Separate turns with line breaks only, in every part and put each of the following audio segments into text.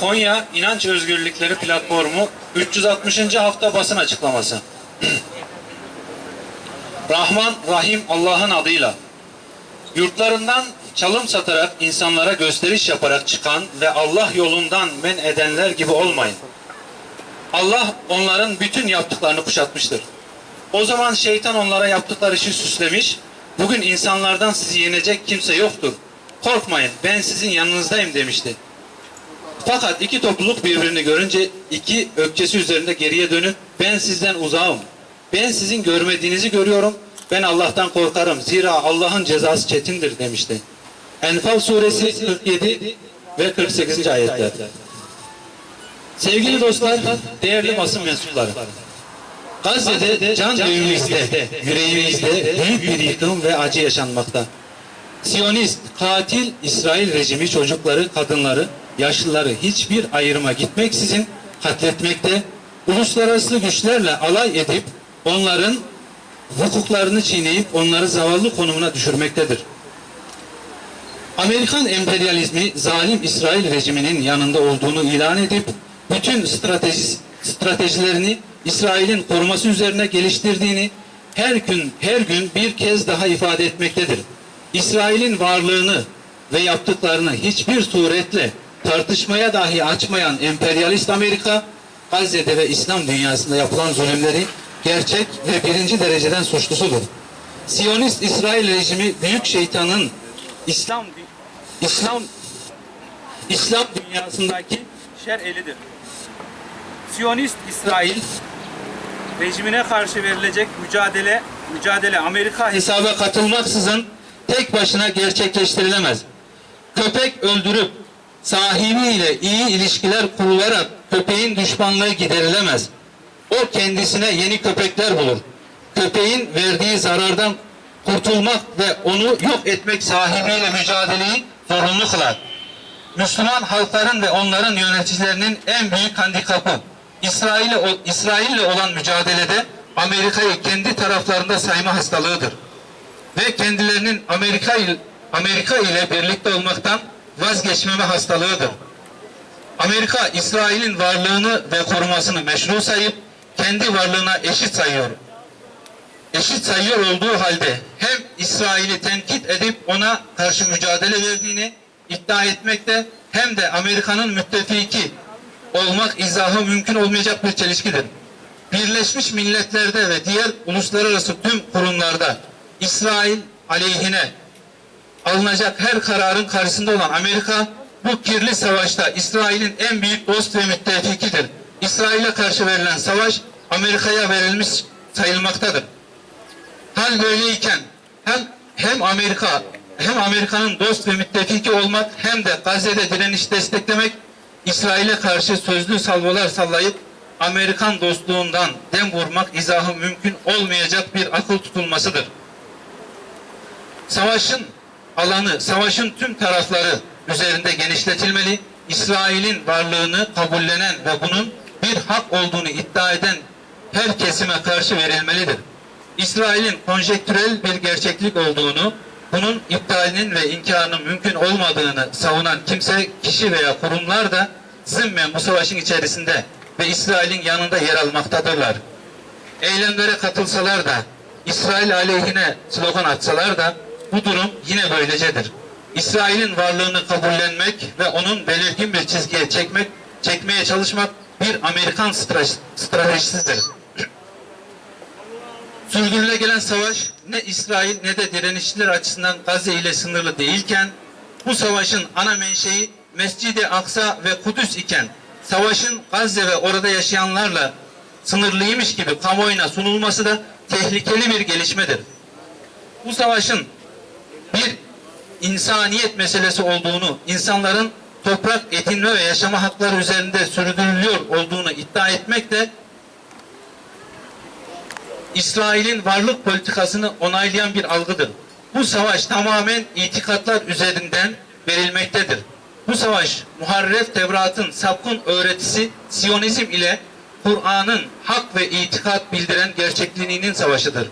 Konya İnanç Özgürlükleri Platformu 360. hafta basın açıklaması. Rahman Rahim Allah'ın adıyla yurtlarından çalım satarak insanlara gösteriş yaparak çıkan ve Allah yolundan men edenler gibi olmayın. Allah onların bütün yaptıklarını kuşatmıştır. O zaman şeytan onlara yaptıkları işi süslemiş. Bugün insanlardan sizi yenecek kimse yoktur. Korkmayın ben sizin yanınızdayım demişti. Fakat iki topluluk birbirini görünce iki ökçesi üzerinde geriye dönüp ben sizden uzağım. Ben sizin görmediğinizi görüyorum. Ben Allah'tan korkarım. Zira Allah'ın cezası çetindir demişti. Enfal suresi 47 ve 48. ayetler. Sevgili dostlar, değerli basın mensupları. Gazze'de can evimizde, yüreğimizde büyük bir yıkım ve acı yaşanmakta. Siyonist, katil İsrail rejimi çocukları, kadınları, yaşlıları hiçbir ayrıma gitmeksizin katletmekte, uluslararası güçlerle alay edip onların hukuklarını çiğneyip onları zavallı konumuna düşürmektedir. Amerikan emperyalizmi zalim İsrail rejiminin yanında olduğunu ilan edip bütün strateji, stratejilerini İsrail'in koruması üzerine geliştirdiğini her gün her gün bir kez daha ifade etmektedir. İsrail'in varlığını ve yaptıklarını hiçbir suretle tartışmaya dahi açmayan emperyalist Amerika, Gazze'de ve İslam dünyasında yapılan zulümleri gerçek ve birinci dereceden suçlusudur. Siyonist İsrail rejimi büyük şeytanın İslam İslam İslam dünyasındaki
şer elidir. Siyonist İsrail rejimine karşı verilecek mücadele mücadele Amerika
hesaba katılmaksızın tek başına gerçekleştirilemez. Köpek öldürüp sahibiyle iyi ilişkiler kurularak köpeğin düşmanlığı giderilemez. O kendisine yeni köpekler bulur. Köpeğin verdiği zarardan kurtulmak ve onu yok etmek sahibiyle mücadeleyi zorunlu kılar. Müslüman halkların ve onların yöneticilerinin en büyük handikapı İsrail'le İsrail'le olan mücadelede Amerika'yı kendi taraflarında sayma hastalığıdır. Ve kendilerinin Amerika Amerika ile birlikte olmaktan vazgeçmeme hastalığıdır. Amerika İsrail'in varlığını ve korumasını meşru sayıp kendi varlığına eşit sayıyor. Eşit sayıyor olduğu halde hem İsrail'i tenkit edip ona karşı mücadele verdiğini iddia etmekte hem de Amerika'nın müttefiki olmak izahı mümkün olmayacak bir çelişkidir. Birleşmiş Milletler'de ve diğer uluslararası tüm kurumlarda İsrail aleyhine alınacak her kararın karşısında olan Amerika bu kirli savaşta İsrail'in en büyük dost ve müttefikidir. İsrail'e karşı verilen savaş Amerika'ya verilmiş sayılmaktadır. Hal böyleyken hem hem Amerika hem Amerika'nın dost ve müttefiki olmak hem de Gazze'de direniş desteklemek İsrail'e karşı sözlü salvolar sallayıp Amerikan dostluğundan dem vurmak izahı mümkün olmayacak bir akıl tutulmasıdır. Savaşın alanı, savaşın tüm tarafları üzerinde genişletilmeli. İsrail'in varlığını kabullenen ve bunun bir hak olduğunu iddia eden her kesime karşı verilmelidir. İsrail'in konjektürel bir gerçeklik olduğunu, bunun iptalinin ve inkarının mümkün olmadığını savunan kimse, kişi veya kurumlar da zımmen bu savaşın içerisinde ve İsrail'in yanında yer almaktadırlar. Eylemlere katılsalar da, İsrail aleyhine slogan atsalar da bu durum yine böylecedir. İsrail'in varlığını kabullenmek ve onun belirgin bir çizgiye çekmek, çekmeye çalışmak bir Amerikan stratejisidir. Sürdürüle gelen savaş ne İsrail ne de direnişçiler açısından Gazze ile sınırlı değilken bu savaşın ana menşei Mescid-i Aksa ve Kudüs iken savaşın Gazze ve orada yaşayanlarla sınırlıymış gibi kamuoyuna sunulması da tehlikeli bir gelişmedir. Bu savaşın bir insaniyet meselesi olduğunu, insanların toprak edinme ve yaşama hakları üzerinde sürdürülüyor olduğunu iddia etmek de İsrail'in varlık politikasını onaylayan bir algıdır. Bu savaş tamamen itikatlar üzerinden verilmektedir. Bu savaş Muharref Tevrat'ın sapkın öğretisi Siyonizm ile Kur'an'ın hak ve itikat bildiren gerçekliğinin savaşıdır.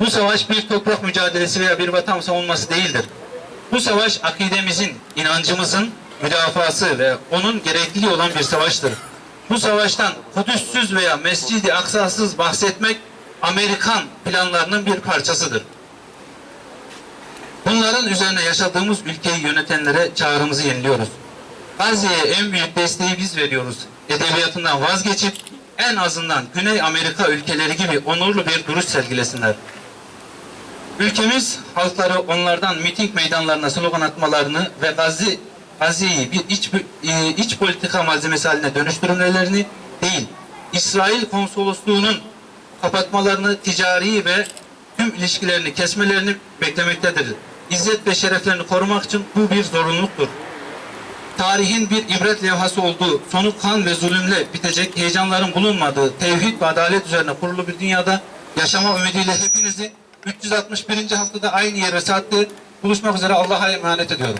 Bu savaş bir toprak mücadelesi veya bir vatan savunması değildir. Bu savaş akidemizin, inancımızın müdafası ve onun gerekliliği olan bir savaştır. Bu savaştan Kudüs'süz veya Mescid-i Aksa'sız bahsetmek Amerikan planlarının bir parçasıdır. Bunların üzerine yaşadığımız ülkeyi yönetenlere çağrımızı yeniliyoruz. Gazze'ye en büyük desteği biz veriyoruz. Edebiyatından vazgeçip en azından Güney Amerika ülkeleri gibi onurlu bir duruş sergilesinler. Ülkemiz halkları onlardan miting meydanlarına slogan atmalarını ve Gazze, Gazze'yi bir iç, e, iç politika malzemesi haline dönüştürmelerini değil, İsrail konsolosluğunun kapatmalarını, ticari ve tüm ilişkilerini kesmelerini beklemektedir. İzzet ve şereflerini korumak için bu bir zorunluluktur. Tarihin bir ibret levhası olduğu, sonu kan ve zulümle bitecek heyecanların bulunmadığı, tevhid ve adalet üzerine kurulu bir dünyada yaşama ümidiyle hepinizi 361. haftada aynı yere saatte buluşmak üzere Allah'a emanet ediyorum.